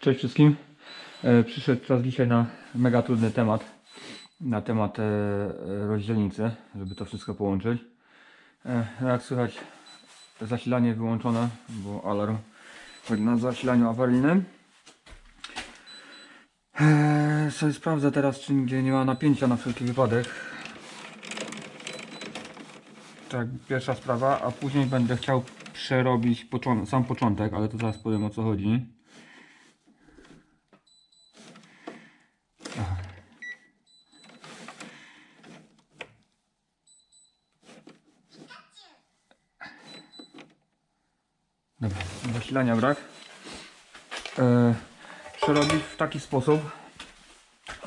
Cześć wszystkim. E, Przyszedł czas dzisiaj na mega trudny temat. Na temat e, rozdzielnicy, żeby to wszystko połączyć. E, Jak słychać, zasilanie wyłączone, bo alarm chodzi na zasilaniu awaryjnym. Sobie sprawdzę teraz, czy nigdzie nie ma napięcia na wszelki wypadek. Tak, pierwsza sprawa, a później będę chciał przerobić sam początek, ale to zaraz powiem o co chodzi. Aha. Dobra, zasilania brak. Przerobić w taki sposób,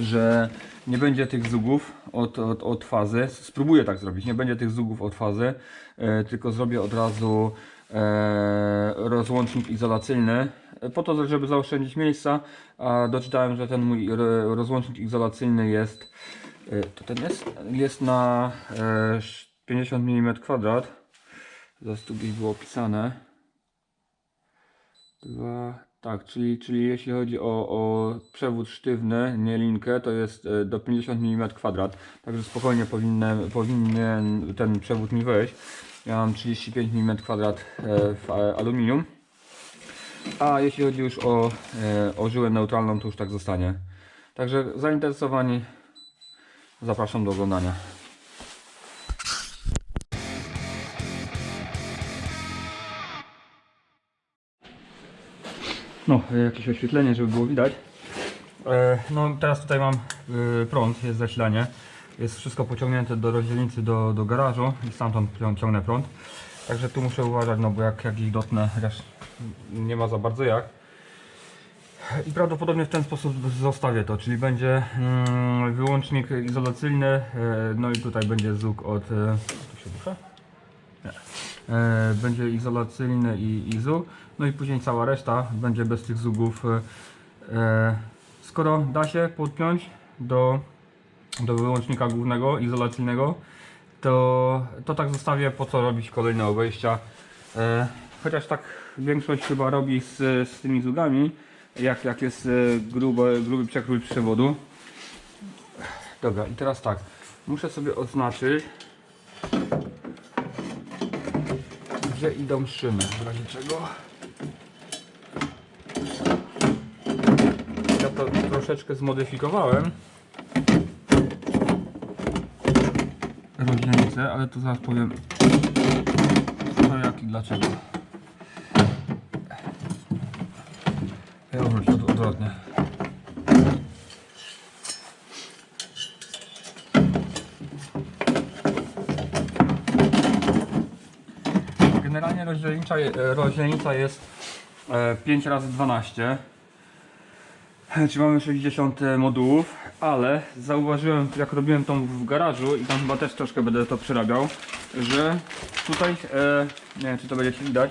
że nie będzie tych zugów od, od, od fazy. Spróbuję tak zrobić. Nie będzie tych zugów od fazy, e, tylko zrobię od razu e, rozłącznik izolacyjny. e, Po to, żeby zaoszczędzić miejsca. A doczytałem, że ten mój ro- rozłącznik izolacyjny jest. To ten jest? Jest na e, 50 mm kwadrat. Zaraz tu gdzieś było opisane. Dwa, tak, czyli, czyli jeśli chodzi o, o przewód sztywny, nie linkę, to jest e, do 50 mm kwadrat. Także spokojnie powinien, powinien ten przewód mi wejść. Ja mam 35 mm kwadrat e, w aluminium. A jeśli chodzi już o, e, o żyłę neutralną, to już tak zostanie. Także zainteresowani zapraszam do oglądania. No, jakieś oświetlenie, żeby było widać. E, No, teraz tutaj mam e, prąd, jest zasilanie. Jest wszystko pociągnięte do rozdzielnicy do, do garażu i stamtąd cią- ciągnę prąd. Także tu muszę uważać, no bo jak, jak ich dotnę, chociaż nie ma za bardzo jak. I prawdopodobnie w ten sposób zostawię to, czyli będzie mm, wyłącznik izolacyjny, e, no i tutaj będzie zuk od... Tu się rusza? E, będzie izolacyjny i izu, no i później cała reszta będzie bez tych zugów. E, e, skoro da się podpiąć do, do wyłącznika głównego, izolacyjnego, to, to tak zostawię, po co robić kolejne obejścia. Chociaż tak większość chyba robi z, z tymi zugami, jak, jak jest gruby, gruby przekrój przewodu. Dobra, i teraz tak, muszę sobie odznaczyć, gdzie idą szyny, w. Ja to troszeczkę zmodyfikowałem. Rozdzielnicę, ale to zaraz powiem co, jak i dlaczego. Ja od, odwrotnie. Generalnie e, rozdzielnica jest e, 5 razy 12 E, Czyli mamy 60 modułów, ale zauważyłem jak robiłem tą w garażu i tam chyba też troszkę będę to przerabiał, że tutaj, e, nie wiem czy to będzie widać,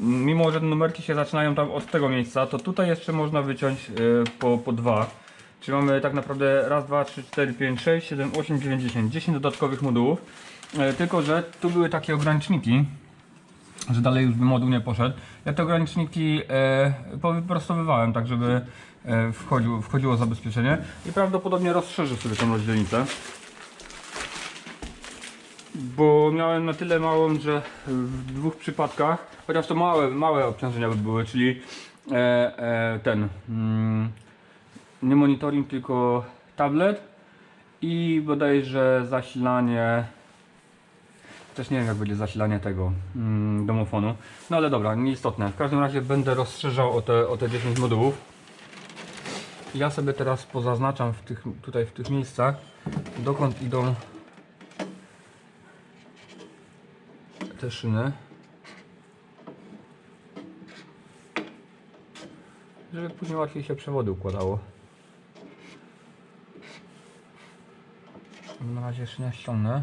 mimo że numerki się zaczynają tam od tego miejsca, to tutaj jeszcze można wyciąć e, po, po dwa. Czyli mamy tak naprawdę raz, dwa, trzy, cztery, pięć, sześć, siedem, osiem, dziewięć, dziesięć. 10 dodatkowych modułów. E, tylko, że tu były takie ograniczniki, że dalej już by moduł nie poszedł. Ja te ograniczniki e, powyprostowywałem, tak żeby e, wchodził, wchodziło zabezpieczenie i prawdopodobnie rozszerzył sobie tą rozdzielnicę. Bo miałem na tyle małą, że w dwóch przypadkach, chociaż to małe, małe obciążenia by były, czyli e, e, ten mm, nie monitoring, tylko tablet i bodajże zasilanie też nie wiem jak będzie zasilanie tego mm, domofonu. No ale dobra, nieistotne. W każdym razie będę rozszerzał o te, o te 10 modułów. Ja sobie teraz pozaznaczam w tych, tutaj w tych miejscach, dokąd idą te szyny. Żeby później łatwiej się przewody układało. Na razie szynę ściągnę.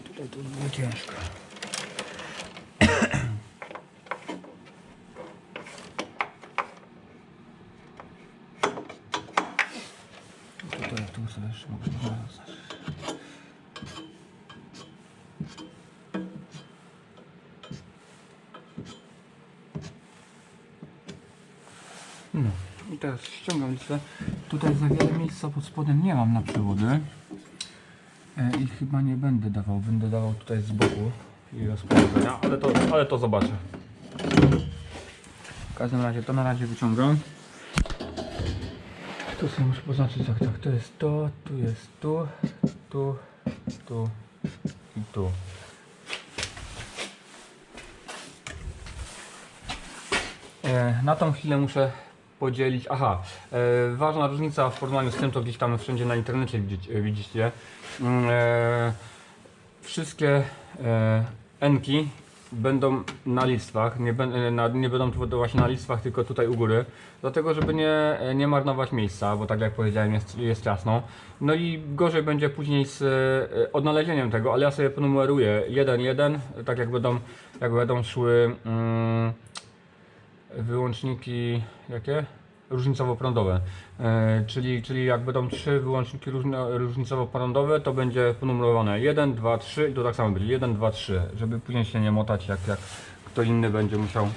tutaj to było ciężko. tutaj tu też można. No i teraz ściągam listę. Tutaj za wiele miejsca pod spodem nie mam na przewody. E, I chyba nie będę dawał, będę dawał tutaj z boku i rozprowadzenia, ale to, ale to zobaczę. W każdym razie to na razie wyciągam. Tu sobie muszę poznaczyć, tak, tak, to jest to, tu jest tu, tu, tu i tu. E, na tą chwilę muszę podzielić. Aha, e, ważna różnica w porównaniu z tym, co gdzieś tam wszędzie na internecie widzicie. Mm, E, wszystkie enki będą na listwach, nie, e, na, nie będą tu właśnie na listwach, tylko tutaj u góry, dlatego żeby nie, nie marnować miejsca, bo tak jak powiedziałem jest, jest ciasno. No i gorzej będzie później z e, odnalezieniem tego, ale ja sobie ponumeruję 1-1, tak jak będą, jak będą szły mm, wyłączniki jakie? Różnicowo-prądowe. E, czyli, czyli jak będą trzy wyłączniki różnicowo-prądowe, to będzie ponumerowane 1, 2, 3 i to tak samo będzie 1, 2, 3, żeby później się nie motać, jak, jak kto inny będzie musiał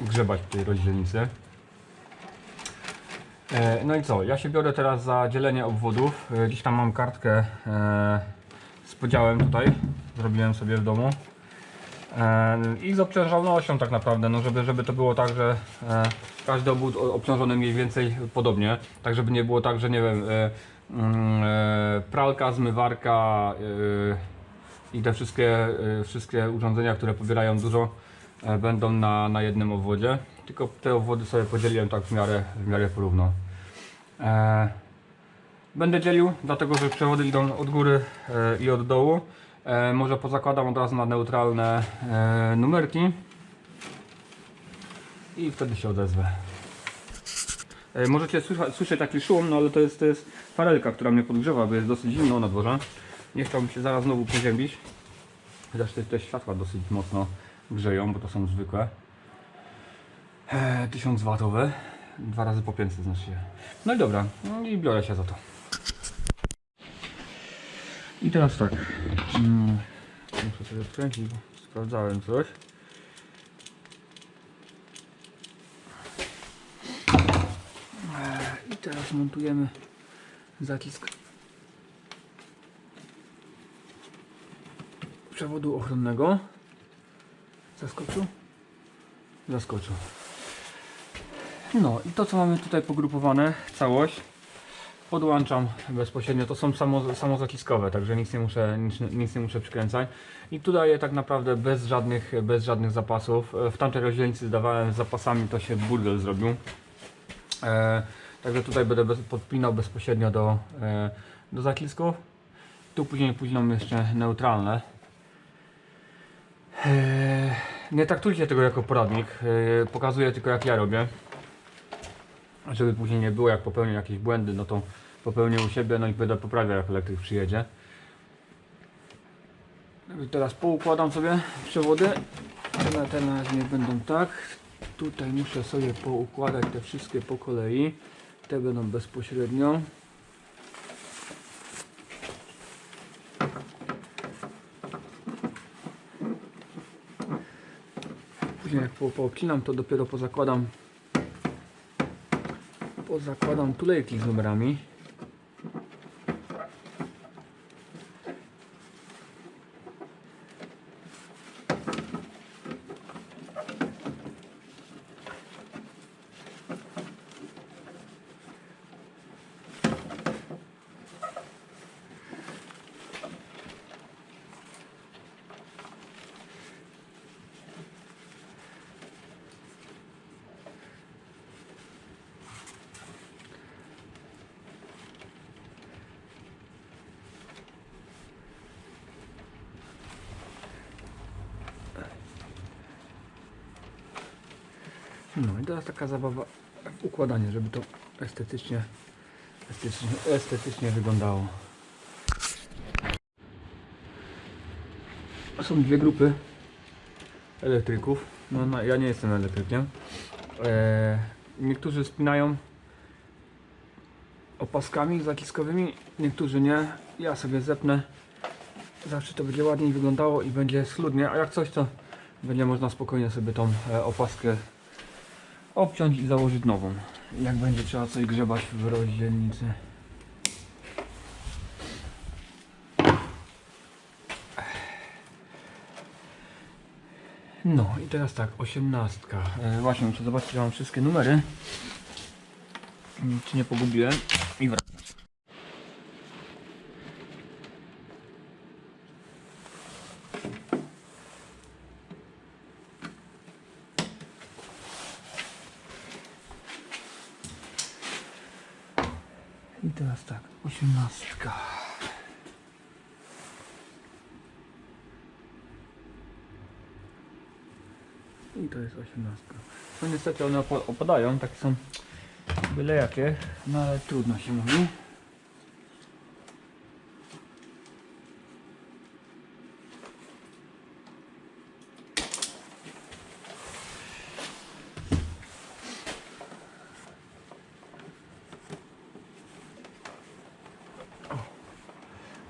grzebać w tej rozdzielnicy. E, no i co? Ja się biorę teraz za dzielenie obwodów. E, Gdzieś tam mam kartkę z podziałem tutaj. Zrobiłem sobie w domu. E, I z obciążalnością tak naprawdę, no żeby, żeby to było tak, że e, każdy obwód obciążony mniej więcej podobnie, tak żeby nie było tak, że nie wiem, e, mm, pralka, zmywarka i te wszystkie, wszystkie urządzenia, które pobierają dużo, będą na, na jednym obwodzie, tylko te obwody sobie podzieliłem tak w miarę, w miarę porówno. Będę dzielił, dlatego że przewody idą od góry i od dołu. E, może pozakładam od razu na neutralne e, numerki i wtedy się odezwę. E, możecie słyszeć, taki szum, no ale to jest, to jest farelka, która mnie podgrzewa, bo jest dosyć zimno na dworze. Nie chciałbym się zaraz znowu przeziębić. Chociaż te, światła dosyć mocno grzeją, bo to są zwykłe. E, 1000 watowe. Dwa razy po 500 znaczy się. No i dobra, no i biorę się za to. I teraz tak. Mm, muszę sobie odkręcić, bo sprawdzałem coś. E, I teraz montujemy zacisk przewodu ochronnego. Zaskoczył? Zaskoczył. No i to co mamy tutaj pogrupowane, całość podłączam bezpośrednio, to są samo, także nic nie muszę, nic, nic nie muszę przykręcać. I tu daję tak naprawdę bez żadnych, bez żadnych zapasów, w tamtej rozdzielnicy zdawałem z zapasami, to się burdel zrobił. E, także tutaj będę bez, podpinał bezpośrednio do, e, do zacisków. Tu później późną jeszcze neutralne. E, nie traktujcie tego jako poradnik, e, pokazuję tylko jak ja robię. Żeby później nie było, jak popełnię jakieś błędy, no to popełnię u siebie, no i będę poprawiał, jak elektryk przyjedzie. I Teraz poukładam sobie przewody. Te na, te na razie nie będą tak. Tutaj muszę sobie poukładać te wszystkie po kolei. Te będą bezpośrednio. Później jak po, poobcinam, to dopiero pozakładam pozakładam tulejki z numerami. No i teraz taka zabawa w układanie, żeby to estetycznie, estetycznie, estetycznie wyglądało. Są dwie grupy elektryków. No, no, ja nie jestem elektrykiem. E, niektórzy spinają opaskami zaciskowymi, niektórzy nie. Ja sobie zepnę. Zawsze to będzie ładniej wyglądało i będzie schludnie, a jak coś to będzie można spokojnie sobie tą e, opaskę obciąć i założyć nową. jak będzie trzeba coś grzebać w rozdzielnicy. No i teraz tak, osiemnastka. E, właśnie muszę zobaczyć, czy mam wszystkie numery. Mm, Czy nie pogubiłem. I wracać. I teraz tak, osiemnastka. I to jest osiemnastka. No niestety one opa- opadają, takie są byle jakie, no ale trudno się mówi.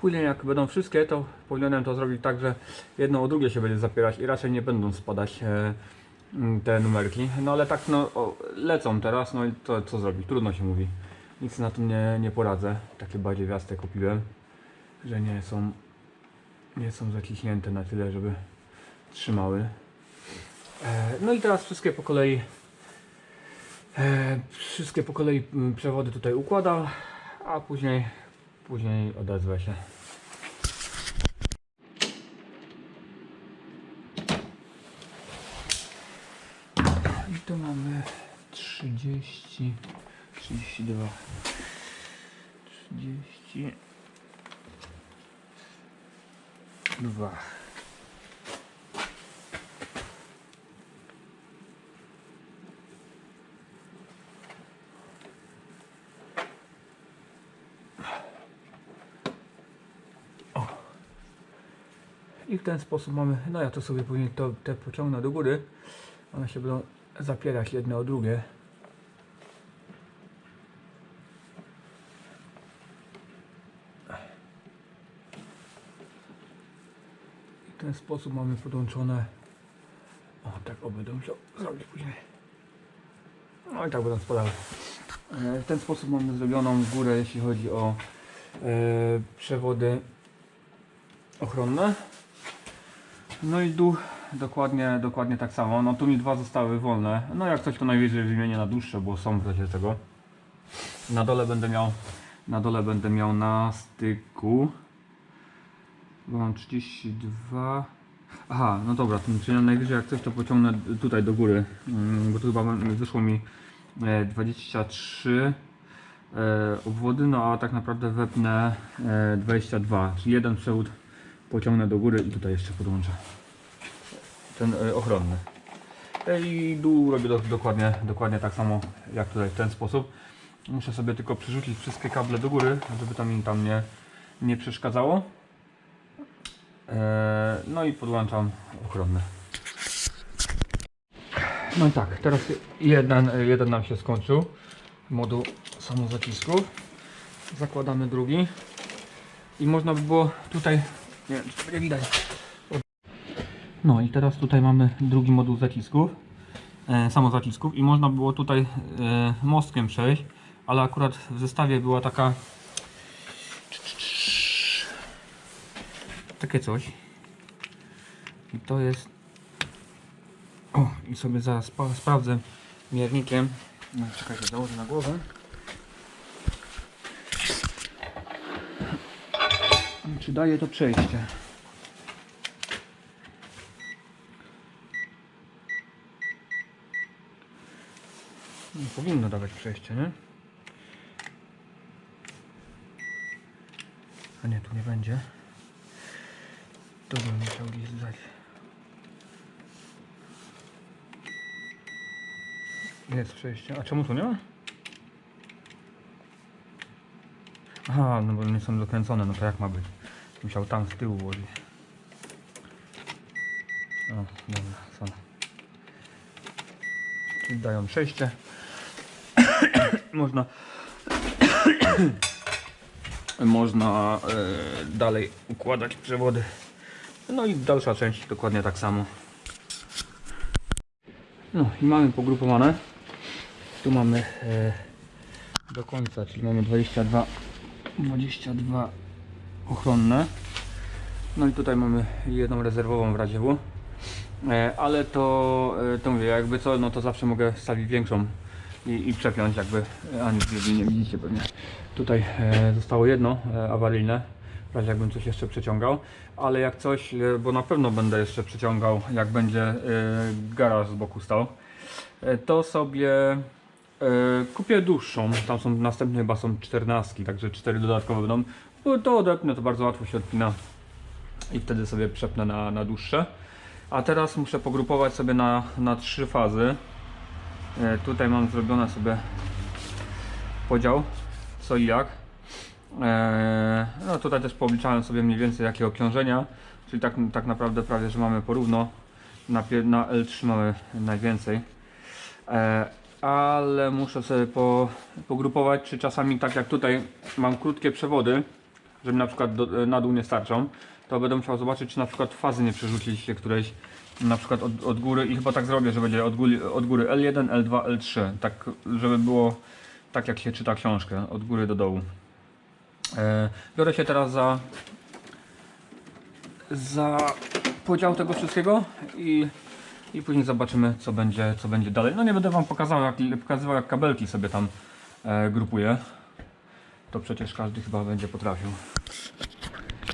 Później jak będą wszystkie, to powinienem to zrobić tak, że jedno o drugie się będzie zapierać i raczej nie będą spadać e, te numerki. No ale tak no o, lecą teraz, no i to co zrobić? Trudno się mówi. Nic na tym nie, nie poradzę. Takie bardziej wiaste kupiłem, że nie są nie są zaciśnięte na tyle, żeby trzymały. E, no i teraz wszystkie po kolei e, wszystkie po kolei przewody tutaj układam, a później później odezwę się. I tu mamy 30, 32, 32. I w ten sposób mamy, no ja to sobie później to, te pociągnę do góry. One się będą zapierać jedne o drugie. I w ten sposób mamy podłączone. O, tak o będę musiał zrobić później. No i tak będą spadały. E, W ten sposób mamy zrobioną górę, jeśli chodzi o e, przewody ochronne. No i dół dokładnie, dokładnie tak samo. No tu mi dwa zostały wolne. No jak coś to najwyżej wymienię na dłuższe, bo są w razie tego. Na dole będę miał na dole będę miał na styku. Bo mam 32. Aha, no dobra, czyli najwyżej jak coś to pociągnę tutaj do góry. Mm, Bo tu chyba wyszło mi e, 23 e, obwody, no a tak naprawdę wepnę e, 22, czyli jeden przewód pociągnę do góry i tutaj jeszcze podłączę ten e, ochronny. E, I dół robię do, dokładnie, dokładnie tak samo jak tutaj w ten sposób. Muszę sobie tylko przerzucić wszystkie kable do góry, żeby tam mi tam nie, nie przeszkadzało. E, no i podłączam ochronny. No i tak, teraz jeden, jeden nam się skończył. Moduł samozacisków. Zakładamy drugi. I można by było tutaj, nie wiem czy to będzie widać. No i teraz tutaj mamy drugi moduł zacisków, e, samozacisków i można było tutaj e, mostkiem przejść, ale akurat w zestawie była taka takie coś. I to jest o, i sobie zaraz sprawdzę miernikiem. No, czekajcie, założę na głowę. Czy daje to przejście? Nie powinno dawać przejście, nie? A nie, tu nie będzie. To bym musiał zdać. Jest przejście. A czemu tu nie ma? Aha, no bo nie są dokręcone, no to jak ma być? Musiał tam z tyłu włożyć. O, dobra, są. Czyli dają przejście. Można można e, dalej układać przewody. No i dalsza część dokładnie tak samo. No i mamy pogrupowane. Tu mamy e, do końca, czyli mamy 22, 22 ochronne. No i tutaj mamy jedną rezerwową w razie W. E, ale to, e, to mówię, jakby co, no to zawsze mogę stawić większą i, i przepiąć jakby, a wy nie widzicie pewnie. Tutaj e, zostało jedno awaryjne, w razie jakbym coś jeszcze przeciągał, ale jak coś, bo na pewno będę jeszcze przeciągał, jak będzie garaż z boku stał, to sobie kupię dłuższą, tam są następne chyba są 14, także 4 dodatkowe będą, to odepnę, to bardzo łatwo się odpina i wtedy sobie przepnę na, na dłuższe. A teraz muszę pogrupować sobie na, na trzy fazy. E, tutaj mam zrobione sobie podział co i jak. E, no tutaj też poobliczałem sobie mniej więcej jakie obciążenia, czyli tak, tak naprawdę prawie, że mamy porówno. Na, na L3 mamy najwięcej. E, ale muszę sobie po, pogrupować, czy czasami tak jak tutaj mam krótkie przewody, że mi na przykład do, na dół nie starczą, to będę musiał zobaczyć, czy na przykład fazy nie przerzucić się którejś na przykład od, od góry i chyba tak zrobię, że będzie od góry, od góry L1, L2, L3, tak żeby było tak jak się czyta książkę, od góry do dołu. E, biorę się teraz za za podział tego wszystkiego i, i później zobaczymy co będzie, co będzie dalej. No nie będę wam pokazał, jak, pokazywał jak kabelki sobie tam e, grupuję. To przecież każdy chyba będzie potrafił.